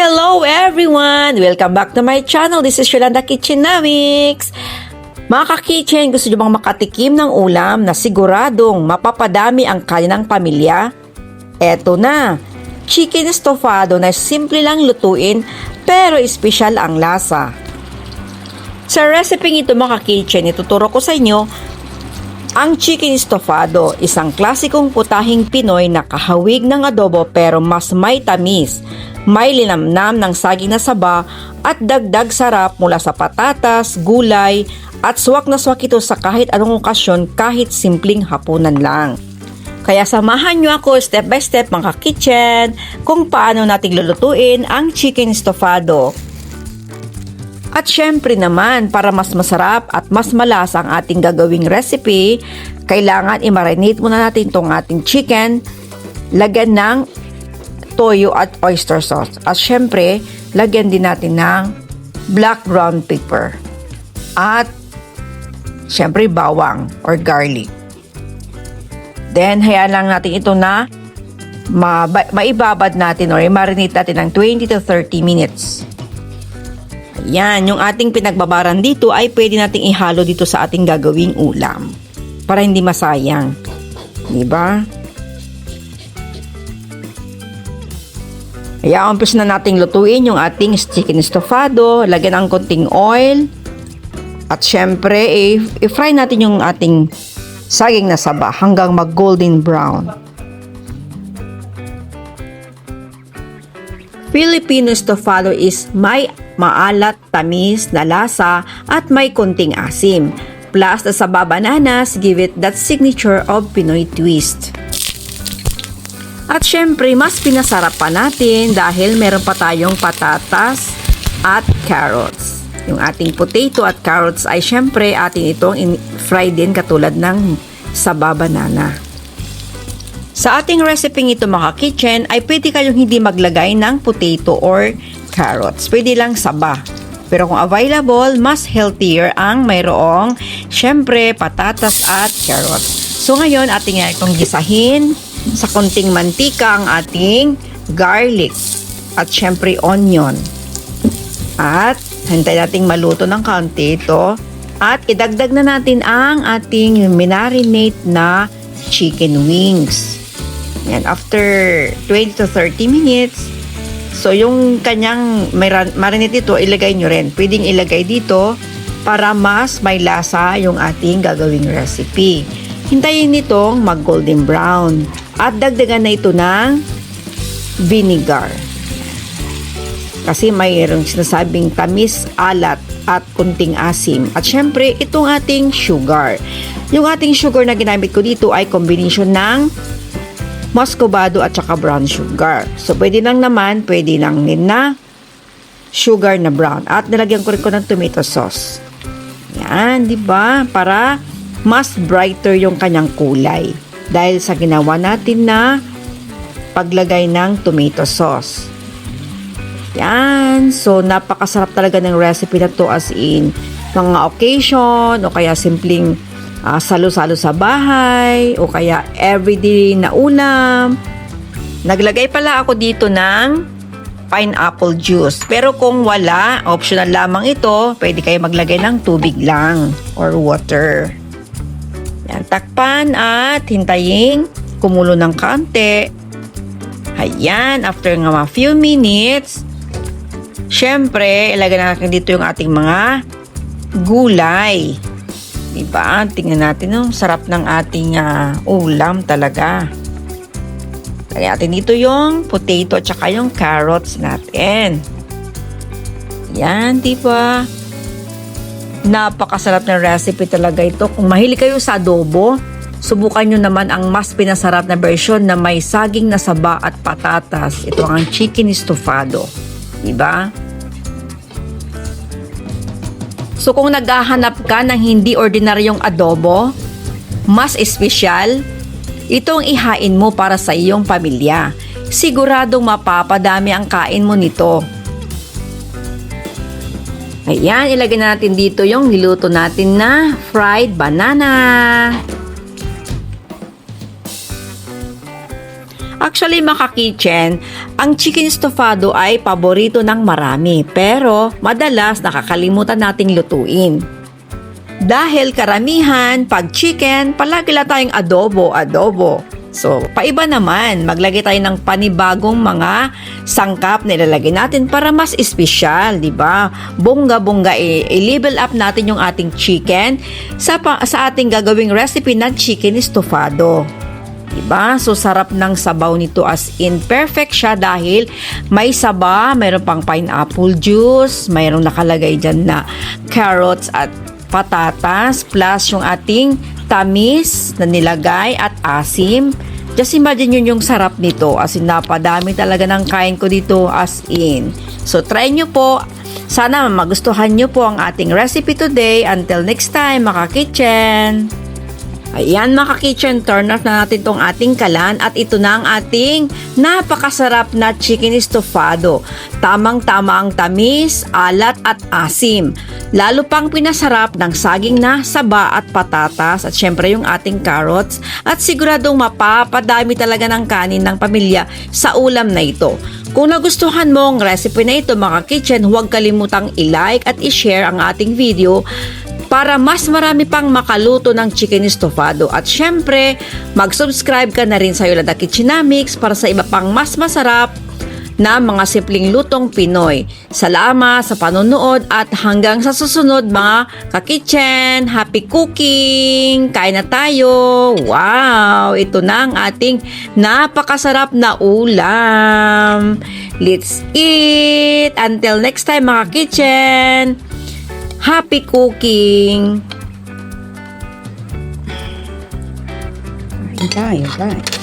Hello everyone! Welcome back to my channel. This is Yolanda Kitchenomics. Mga ka-kitchen, gusto nyo bang makatikim ng ulam na siguradong mapapadami ang kanilang pamilya? Eto na! Chicken estofado na simple lang lutuin pero espesyal ang lasa. Sa recipe ito mga ka-kitchen, ituturo ko sa inyo ang chicken estofado, isang klasikong putahing Pinoy na kahawig ng adobo pero mas may tamis, may linamnam ng saging na saba at dagdag sarap mula sa patatas, gulay at swak na swak ito sa kahit anong okasyon kahit simpleng hapunan lang. Kaya samahan nyo ako step by step mga kitchen kung paano natin lulutuin ang chicken estofado. At syempre naman, para mas masarap at mas malasa ang ating gagawing recipe, kailangan i-marinate muna natin itong ating chicken, lagyan ng toyo at oyster sauce. At syempre, lagyan din natin ng black brown pepper. At syempre bawang or garlic. Then, hayaan lang natin ito na ma maibabad natin or i-marinate natin ng 20 to 30 minutes. Ayan, yung ating pinagbabaran dito ay pwede nating ihalo dito sa ating gagawing ulam para hindi masayang. Di ba? Kaya umpis na nating lutuin yung ating chicken estofado, lagyan ng konting oil, at syempre, i-fry natin yung ating saging na saba hanggang mag golden brown. Filipino estofado is may maalat, tamis na lasa at may konting asim. Plus, the saba bananas give it that signature of Pinoy twist. At syempre, mas pinasarap pa natin dahil meron pa tayong patatas at carrots. Yung ating potato at carrots ay syempre atin itong in-fry din katulad ng saba banana. Sa ating recipe ito mga kitchen ay pwede kayong hindi maglagay ng potato or carrots. Pwede lang saba. Pero kung available, mas healthier ang mayroong syempre patatas at carrots. So ngayon ating itong gisahin sa konting mantika ang ating garlic at syempre onion. At hintay nating maluto ng kaunti ito. At idagdag na natin ang ating marinate na chicken wings. Yan, after 20 to 30 minutes, so yung kanyang marin- marinate ito, ilagay nyo rin. Pwedeng ilagay dito para mas may lasa yung ating gagawing recipe. Hintayin nitong mag golden brown. At dagdagan na ito ng vinegar. Kasi mayroong sinasabing tamis, alat, at kunting asim. At syempre, itong ating sugar. Yung ating sugar na ginamit ko dito ay combination ng muscovado at saka brown sugar. So, pwede lang naman, pwede lang din sugar na brown. At nilagyan ko rin ko ng tomato sauce. Yan, di ba? Para mas brighter yung kanyang kulay. Dahil sa ginawa natin na paglagay ng tomato sauce. Yan. So, napakasarap talaga ng recipe na to as in mga occasion o kaya simpleng ah, salo-salo sa bahay o kaya everyday na ulam. Naglagay pala ako dito ng pineapple juice. Pero kung wala, optional lamang ito, pwede kayo maglagay ng tubig lang or water. Yan, takpan at hintayin kumulo ng kaunti. Ayan, after nga mga few minutes, syempre, ilagay na natin dito yung ating mga gulay. Diba? Tingnan natin, no? sarap ng ating ah, ulam talaga. Lagyan natin dito yung potato at saka yung carrots natin. Yan, diba? Napakasarap na recipe talaga ito. Kung mahilig kayo sa adobo, subukan nyo naman ang mas pinasarap na version na may saging na saba at patatas. Ito ang chicken estofado. Diba? So kung naghahanap ka ng hindi ordinaryong adobo, mas espesyal, itong ihain mo para sa iyong pamilya. Siguradong mapapadami ang kain mo nito. Ayan, ilagay na natin dito yung niluto natin na fried banana. Actually, mga kitchen, ang chicken estofado ay paborito ng marami. Pero, madalas nakakalimutan nating lutuin. Dahil karamihan, pag chicken, palagi lang tayong adobo, adobo. So, paiba naman, maglagay tayo ng panibagong mga sangkap na ilalagay natin para mas espesyal, di ba? Bongga-bongga, i-level up natin yung ating chicken sa, sa ating gagawing recipe ng chicken estofado. Diba? So, sarap ng sabaw nito as in perfect siya dahil may saba, mayroon pang pineapple juice, mayroong nakalagay dyan na carrots at patatas, plus yung ating tamis na nilagay at asim. Just imagine yun yung sarap nito. As in, napadami talaga ng kain ko dito as in. So, try nyo po. Sana magustuhan nyo po ang ating recipe today. Until next time, mga kitchen! Ayan mga kitchen, turn na natin tong ating kalan at ito na ang ating napakasarap na chicken estofado. Tamang-tama ang tamis, alat at asim. Lalo pang pinasarap ng saging na saba at patatas at syempre yung ating carrots at siguradong mapapadami talaga ng kanin ng pamilya sa ulam na ito. Kung nagustuhan mo ang recipe na ito mga kitchen, huwag kalimutang i-like at i-share ang ating video para mas marami pang makaluto ng chicken estofado. At syempre, mag-subscribe ka na rin sa Yolanda Kitchenamics para sa iba pang mas masarap na mga simpleng lutong Pinoy. Salamat sa panonood at hanggang sa susunod mga ka-kitchen. Happy cooking! Kain na tayo! Wow! Ito na ang ating napakasarap na ulam. Let's eat! Until next time mga kitchen! Happy cooking! Kain tayo, guys.